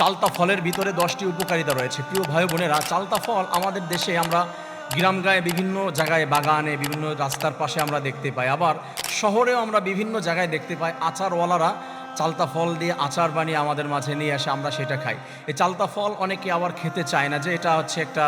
চালতা ফলের ভিতরে দশটি উপকারিতা রয়েছে। প্রিয় ভাই বোনেরা, চালতা ফল আমাদের দেশে আমরা গ্রাম গায়ে বিভিন্ন জায়গায়, বাগানে, বিভিন্ন রাস্তার পাশে আমরা দেখতে পাই। আবার শহরেও আমরা বিভিন্ন জায়গায় দেখতে পাই। আচারওয়ালারা চালতা ফল দিয়ে আচার বানিয়ে আমাদের মাঝে নিয়ে আসে আমরা সেটা খাই। এই চালতা ফল অনেকে আবার খেতে চায় না যে এটা হচ্ছে একটা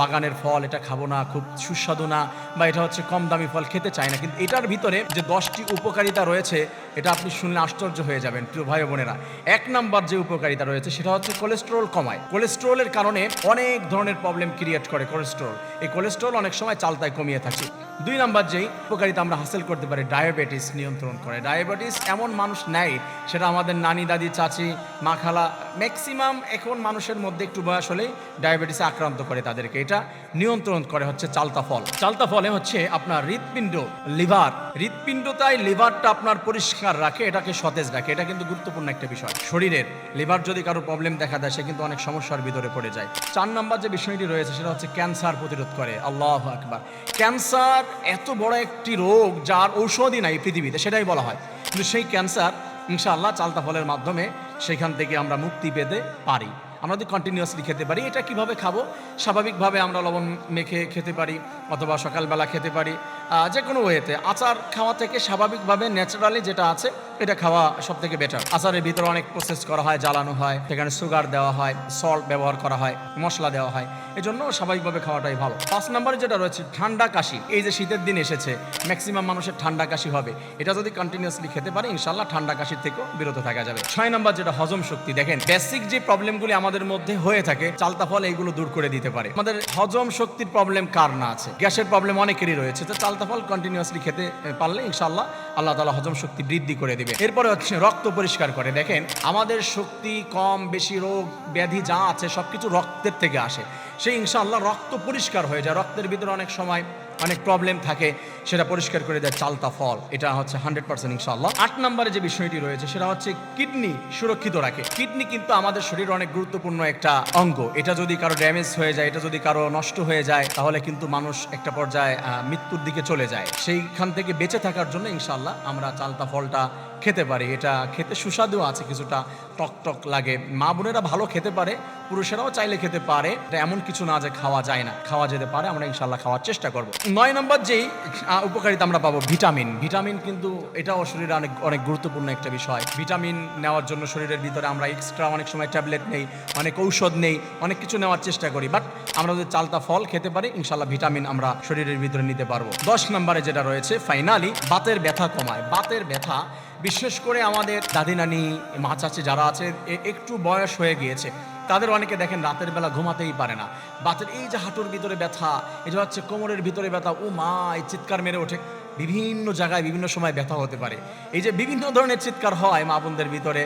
বাগানের ফল, এটা খাব না, খুব সুস্বাদু না বা এটা হচ্ছে কম দামি ফল খেতে চায় না। কিন্তু এটার ভিতরে যে দশটি উপকারিতা রয়েছে, এটা আপনি শুনলে আশ্চর্য হয়ে যাবেন প্রিয় ভাই বোনেরা। এক নাম্বার যে উপকারিতা রয়েছে সেটা হচ্ছে কোলেস্টেরল কমায়। কোলেস্টেরলের কারণে অনেক ধরনের প্রবলেম ক্রিয়েট করে কোলেস্টেরল। এই কোলেস্টেরল অনেক সময় চালতায় কমিয়ে থাকে। দুই নাম্বার যেই উপকারিতা আমরা হাসিল করতে পারি, ডায়াবেটিস নিয়ন্ত্রণ করে। ডায়াবেটিস এমন মানুষ নেয় সেটা আমাদের নানি, দাদি, চাচি, মা, খালা ম্যাক্সিমাম এখন মানুষের মধ্যে একটু বয়স হলেই ডায়াবেটিসে আক্রান্ত করে তাদেরকে। এটা নিয়ন্ত্রণ করে হচ্ছে চালতা ফল। চালতা ফলে হচ্ছে আপনার হৃৎপিণ্ড, লিভার। হৃৎপিণ্ডতায় লিভারটা আপনার পরিষ্কার রাখে, এটাকে সতেজ রাখে। এটা কিন্তু গুরুত্বপূর্ণ একটা বিষয়। শরীরের লিভার যদি কারও প্রবলেম দেখা দেয়, সে কিন্তু অনেক সমস্যার ভিতরে পড়ে যায়। চার নাম্বার যে বিষয়টি রয়েছে, সেটা হচ্ছে ক্যান্সার প্রতিরোধ করে। আল্লাহ আকবার। ক্যান্সার এত বড় একটি রোগ, যার ঔষধই নাই পৃথিবীতে, সেটাই বলা হয়। কিন্তু সেই ক্যান্সার ইনশাআল্লাহ চালতা ফলের মাধ্যমে সেখান থেকে আমরা মুক্তি পেতে পারি। আমরা যদি কন্টিনিউয়াসলি খেতে পারি, এটা কীভাবে খাব? স্বাভাবিকভাবে আমরা লবণ মেখে খেতে পারি, অথবা সকালবেলা খেতে পারি। যে কোনো ওয়েতে। আচার খাওয়া থেকে স্বাভাবিকভাবে ন্যাচারালি যেটা আছে, এটা খাওয়া সব থেকে বেটার আচারের ভিতরে অনেক প্রসেস করা হয়, জ্বালানো হয়, সেখানে সুগার দেওয়া হয় সল্ট ব্যবহার করা হয়, মশলা দেওয়া হয়। এই জন্য স্বাভাবিকভাবে খাওয়াটাই ভালো। পাঁচ নম্বরে যেটা রয়েছে, ঠান্ডা কাশি। এই যে শীতের দিন এসেছে ম্যাক্সিমাম মানুষের ঠান্ডা কাশি হবে। এটা যদি কন্টিনিউয়াসলি খেতে পারে ইনশাল্লাহ ঠান্ডা কাশির থেকেও বিরত থাকা যাবে। ছয় নম্বর যেটা হজম শক্তি। দেখেন বেসিক যে প্রবলেমগুলি মধ্যে হয়ে থাকে, চালতা ফল এইগুলো দূর করে দিতে পারে। আমাদের হজম শক্তির প্রবলেম কার না আছে? গ্যাসের প্রবলেম অনেকেরই রয়েছে, তো চালতা ফল কন্টিনিউয়াসলি খেতে পারলে ইনশাল্লাহ আল্লাহ তালা হজম শক্তি বৃদ্ধি করে দিবে। এরপরে হচ্ছে রক্ত পরিষ্কার করে। দেখেন, আমাদের শক্তি, কম, বেশি রোগ, ব্যাধি যা আছে সব কিছু রক্তের থেকে আসে। সেই ইনশাল্লাহ রক্ত পরিষ্কার হয়ে যায়। রক্তের ভিতরে অনেক সময় অনেক প্রবলেম থাকে, সেটা পরিষ্কার করে দেয়, চালতা ফল। এটা হচ্ছে হান্ড্রেড পার্সেন্ট ইনশাল্লাহ আট নম্বরে যে বিষয়টি রয়েছে, সেটা হচ্ছে কিডনি সুরক্ষিত রাখে। কিডনি কিন্তু আমাদের শরীর অনেক গুরুত্বপূর্ণ একটা অঙ্গ। এটা যদি কারও ড্যামেজ হয়ে যায়, এটা যদি কারও নষ্ট হয়ে যায়, তাহলে কিন্তু মানুষ একটা পর্যায়ে মৃত্যুর দিকে চলে যায়। সেইখান থেকে বেঁচে থাকার জন্য ইনশাল্লাহ আমরা চালতা ফলটা খেতে পারি। এটা খেতে সুস্বাদু আছে, কিছুটা টক টক লাগে। মা বোনেরা ভালো খেতে পারে, পুরুষেরাও চাইলে খেতে পারে। এটা এমন কিছু না যে খাওয়া যায় না। খাওয়া যেতে পারে, আমরা ইনশাল্লাহ খাওয়ার চেষ্টা করব। নয় নম্বর যেই উপকারিতা আমরা পাবো, ভিটামিন। ভিটামিন কিন্তু এটাও শরীরে অনেক অনেক গুরুত্বপূর্ণ একটা বিষয়। ভিটামিন নেওয়ার জন্য শরীরের ভিতরে আমরা এক্সট্রা অনেক সময় ট্যাবলেট নেই, অনেক ঔষধ নেই, অনেক কিছু নেওয়ার চেষ্টা করি। বাট আমরা যদি চালতা ফল খেতে পারি ইনশাল্লাহ ভিটামিন আমরা শরীরের ভিতরে নিতে পারব। দশ নম্বরে যেটা রয়েছে, ফাইনালি, বাতের ব্যথা কমায়। বাতের ব্যথা বিশেষ করে আমাদের দাদি নানি, মা চাচি যারা আছে একটু বয়স হয়ে গিয়েছে, তাদের অনেকে দেখেন রাতের বেলা ঘুমাতেই পারে না। বাতের এই যে হাঁটুর ভিতরে ব্যথা, এই যে হচ্ছে কোমরের ভিতরে ব্যথা ও মা এই চিৎকার মেরে ওঠে। বিভিন্ন জায়গায়, বিভিন্ন সময় ব্যথা হতে পারে। এই যে বিভিন্ন ধরনের চিৎকার হয় মা বোনদের ভিতরে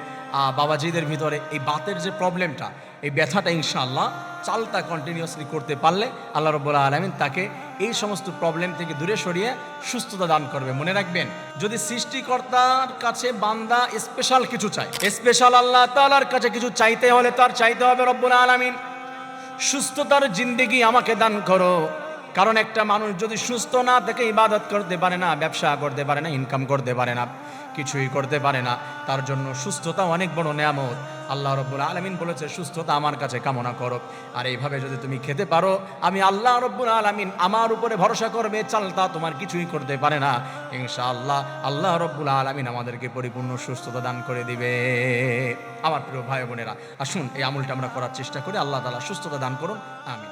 বাবাজিদের ভিতরে, এই বাতের যে প্রবলেমটা এই ব্যথাটা ইনশাআল্লাহ চালতা কন্টিনিউয়াসলি করতে পারলে আল্লাহ রব্বুল্লাহ আলমিন তাকে এই সমস্ত প্রবলেম থেকে দূরে সরিয়ে সুস্থতা দান করবে। মনে রাখবেন, যদি সৃষ্টিকর্তার কাছে বান্দা স্পেশাল কিছু চায় স্পেশাল আল্লাহ তালার কাছে কিছু চাইতে হলে তার চাইতে হবে রব্বুল আলমিন। সুস্থতার জিন্দেগি আমাকে দান করো। কারণ একটা মানুষ যদি সুস্থ না থেকে ইবাদত করতে পারে না, ব্যবসা করতে পারে না ইনকাম করতে পারে না, কিছুই করতে পারে না, তার জন্য সুস্থতা অনেক বড় নেয়ামত। আল্লাহ রব্বুল আলমিন বলেছে, সুস্থতা আমার কাছে কামনা করো। আর এইভাবে যদি তুমি খেতে পারো, আমি আল্লাহ রব্বুল আলমিন আমার উপরে ভরসা করবে চালতা তোমার কিছুই করতে পারে না। ইনশাআল্লাহ আল্লাহ রব্বুল আলমিন আমাদেরকে পরিপূর্ণ সুস্থতা দান করে দিবে। আমার প্রিয় ভাই বোনেরা, আসুন এই আমলটা আমরা করার চেষ্টা করি। আল্লাহ তালা সুস্থতা দান করুন। আমি